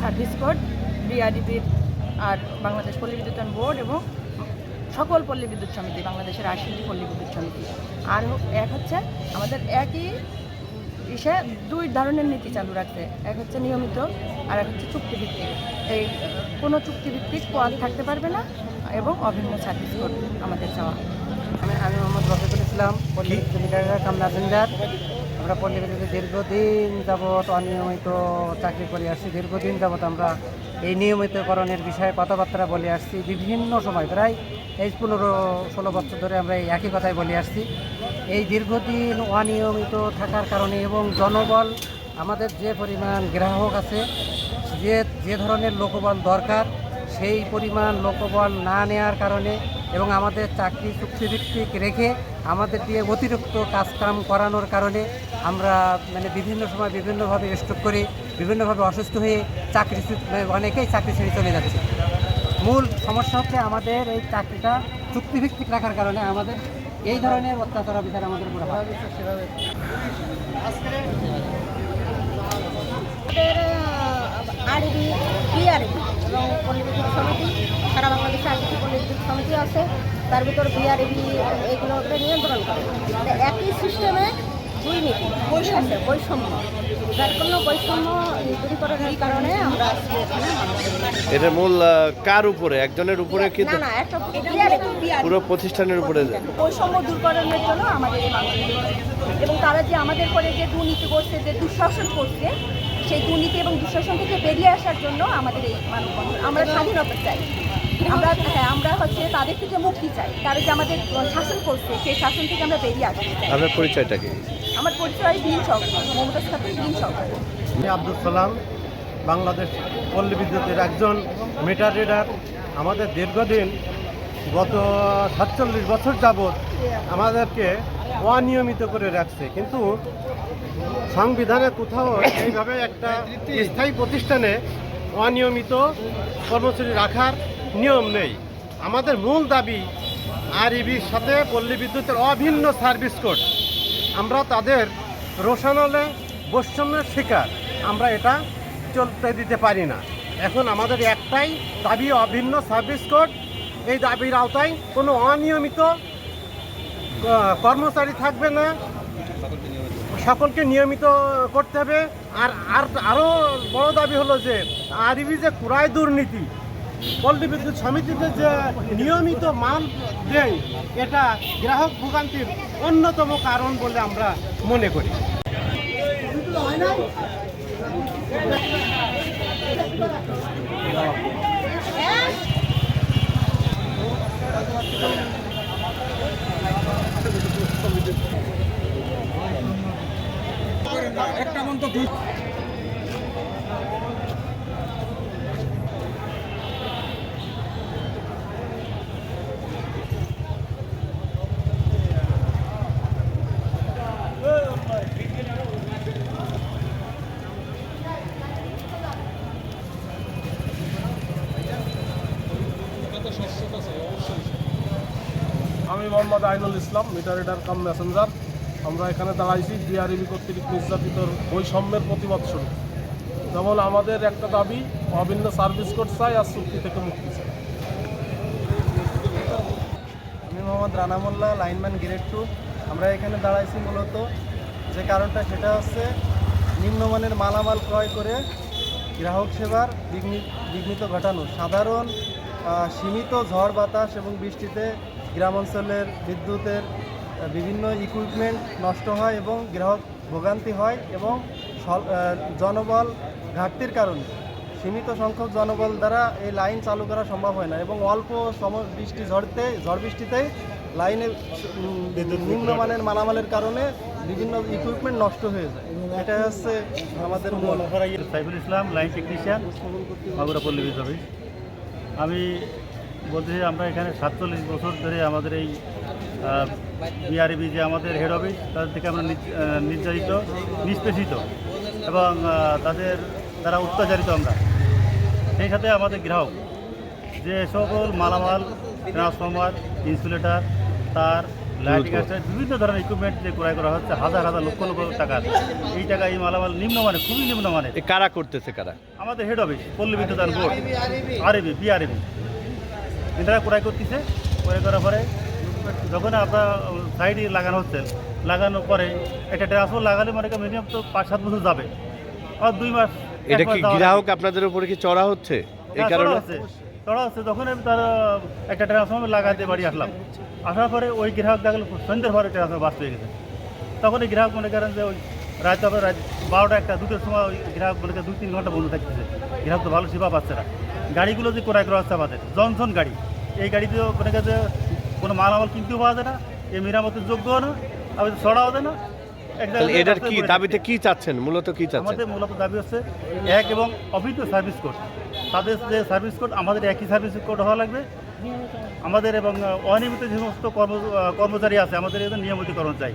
Service code বিআরডিবির আর Bangladesh Palli Bidyutayan board এবং সকল পল্লী বিদ্যুৎ সমিতি বাংলাদেশের আশিটি পল্লী বিদ্যুৎ সমিতি। আর এক হচ্ছে আমাদের একই ইসে দুই ধরনের নীতি চালু রাখতে এক হচ্ছে নিয়মিত আর এক হচ্ছে চুক্তিভিত্তিক। এই কোনো চুক্তিভিত্তিক পদ থাকতে পারবে না এবং অভিন্ন সার্ভিস কোড আমাদের চাওয়া। আমি আমি মোহাম্মদ রফিকুল ইসলাম পল্লী বিদ্যুৎ কাম ম্যাসেঞ্জার আমরা পল্লী দীর্ঘদিন যাবৎ অনিয়মিত চাকরি করে আসছি, দীর্ঘদিন যাবৎ আমরা এই নিয়মিতকরণের বিষয়ে কথাবার্তা বলে আসছি, বিভিন্ন সময়, প্রায় এই পনেরো, ষোলো বছর ধরে আমরা এই একই কথাই বলে আসছি। এই দীর্ঘদিন অনিয়মিত থাকার কারণে এবং জনবল, আমাদের যে পরিমাণ গ্রাহক আছে, যে যে ধরনের লোকবল দরকার, সেই পরিমাণ লোকবল না নেওয়ার কারণে এবং আমাদের চাকরি চুক্তিভিত্তিক রেখে আমাদের দিয়ে অতিরিক্ত কাজকাম করানোর কারণে আমরা মানে বিভিন্ন সময় বিভিন্নভাবে স্ট্রোক করে বিভিন্নভাবে অসুস্থ হয়ে চাকরি মানে অনেকেই চাকরি ছেড়ে চলে যাচ্ছে। মূল সমস্যা হচ্ছে আমাদের এই চাকরিটা চুক্তিভিত্তিক রাখার কারণে আমাদের এই ধরনের অত্যাচার বিচার আমাদের উপর আরবি, বিআরবি এবং সমিতি সারা বাংলাদেশে আরেকটি পল্লীবিদ্যুৎ সমিতি আছে তার ভিতর বিআরবি এইগুলোকে নিয়ন্ত্রণ করে। তো একই সিস্টেমে দুই নীতি আছে বৈষম্য। যার কোনো বৈষম্য দূরীকরণের কারণে আমরা আজকে এখানে এটা মূল কার উপরে? একজনের উপরে কি না না একটা পুরো প্রতিষ্ঠানের উপরে বৈষম্য দূরকরণের জন্য আমাদের এবং তারা যে আমাদের পরে যে দুর্নীতি করছে যে দুঃশাসন করছে সেই দুর্নীতি এবং দুঃশাসন থেকে বেরিয়ে আসার জন্য আমাদের এই মানববন্ধন আমরা স্বাধীনতা চাই। আমরা হ্যাঁ আমরা হচ্ছে তাদের থেকে মুক্তি চাই। তারা যে আমাদের শাসন করছে সেই শাসন থেকে আমরা বেরিয়ে আসতে চাই। আপনার পরিচয়টা কি? আমার পরিচয় দিন চক মমতাজ খাতুন দিন চক আমি আব্দুল সালাম বাংলাদেশ পল্লী বিদ্যুতের একজন মিটার রিডার আমাদের দীর্ঘদিন গত সাতচল্লিশ বছর যাবৎ আমাদেরকে অনিয়মিত করে রাখছে। কিন্তু সংবিধানে কোথাও এইভাবে একটা স্থায়ী প্রতিষ্ঠানে অনিয়মিত কর্মচারী রাখার নিয়ম নেই। আমাদের মূল দাবি আরইবির সাথে পল্লী বিদ্যুতের অভিন্ন সার্ভিস কোড। আমরা তাদের রোশানলে বৈষম্যের শিকার। আমরা এটা চলতে দিতে পারি না। এখন আমাদের একটাই দাবি, অভিন্ন সার্ভিস কোড। এই দাবির আওতায় কোনো অনিয়মিত কর্মচারী থাকবে না। সকলকে নিয়মিত করতে হবে। আর আর আরও বড় দাবি হলো যে আরবি যে ক্রয় দুর্নীতি পল্লী বিদ্যুৎ সমিতিতে যে নিয়মিত মাল দেয়, এটা গ্রাহক ভোগান্তির অন্যতম কারণ বলে আমরা মনে করি। আমি Mohammad Ainul Islam, meter reader cum messenger. আমরা এখানে দাঁড়াইছি ডিআরইবি কর্তৃক নির্যাতিত বৈষম্যের প্রতিবাদ স্বরূপ যেমন আমাদের একটা দাবি, অভিন্ন সার্ভিস কোর্ট চাই আর চুক্তি থেকে মুক্তি চাই আমি Mohammad Rana Molla, lineman grade two. আমরা এখানে দাঁড়াইছি মূলত যে কারণটা, সেটা হচ্ছে নিম্নমানের মালামাল ক্রয় করে গ্রাহক সেবার বিঘ্নি- বিঘ্নিত ঘটানো। সাধারণ সীমিত ঝড় বাতাস এবং বৃষ্টিতে গ্রাম অঞ্চলের বিদ্যুতের বিভিন্ন ইকুইপমেন্ট নষ্ট হয় এবং গ্রাহক ভোগান্তি হয় এবং জনবল ঘাটতির কারণে। সীমিত সংখ্যক জনবল দ্বারা এই লাইন চালু করা সম্ভব হয় না এবং অল্প সম বৃষ্টি ঝড়তে ঝড় বৃষ্টিতেই লাইনে নিম্নমানের মালামালের কারণে বিভিন্ন ইকুইপমেন্ট নষ্ট হয়ে যায়। এটা হচ্ছে আমাদের Saiful Islam line technician Magura Palli office আমি বলতে চাই আমরা এখানে সাতচল্লিশ বছর ধরে আমাদের এই বিআরবি যে আমাদের হেড অফিস তাদের থেকে আমরা নির্যাতিত নিষ্পেষিত এবং তাদের দ্বারা অত্যাচারিত আমরা। সেই সাথে আমাদের গ্রাহক যে সকল মালামাল ট্রান্সফর্মার ইনসুলেটর তার লাইটিং। বিভিন্ন ধরনের ইকুইপমেন্ট যে ক্রয় করা হচ্ছে হাজার হাজার লক্ষ লক্ষ টাকা। এই টাকা এই মালামাল নিম্নমানের খুবই নিম্নমানের। এ কারা করতেছে কারা? আমাদের হেড অফিস পল্লী বিদ্যুৎ বোর্ড আরবি বিআরবি। এনারা ক্রয় করতেছে ক্রয় করার পরে যখন আপনার সাইডে লাগানো হচ্ছে লাগানোর পরে একটা ট্রান্সফার লাগালে মানে মিনিমাম তো পাঁচ সাত বছর যাবে। আর দুই মাস এটা কি গ্রাহক আপনাদের উপরে কি চড়া হচ্ছে? এই হ্যাঁ, কারণে? চড়া আছে তখন আমি তার একটা ট্রান্সফর্মার লাগাতে বাড়ি আসলাম। আসার পরে ওই গ্রাহক দেখল সন্ধ্যের পরে ট্রান্সফর্মার বাস্ত হয়ে গেছে। তখন এই গ্রাহক মনে করেন যে ওই রাত বারোটা একটা দুটোর সময় ওই গ্রাহক মনে করেন দুই তিন ঘণ্টা বন্ধ থাকতেছে। গ্রাহক তো ভালো সেবা পাচ্ছে না। গাড়িগুলো যে ক্রয় করা হচ্ছে আমাদের জনসন গাড়ি। এই গাড়িতে মনে কাছে কোনো মাল আমল কিনতেও পাওয়া যায় না এই মেরামতের যোগ্য না আবার চড়াও দেয় না এটার কি দাবিতে কি চাচ্ছেন? মূলত কি চাচ্ছেন? আমাদের মূলত দাবি হচ্ছে এক এবং অবৈধ সার্ভিস কোড। তাদের যে সার্ভিস কোড আমাদের একই সার্ভিস কোড হওয়া লাগবে। আমাদের এবং অনিয়মিত যে সমস্ত কর্ম কর্মচারী আছে আমাদের এদের নিয়মিতকরণ চাই।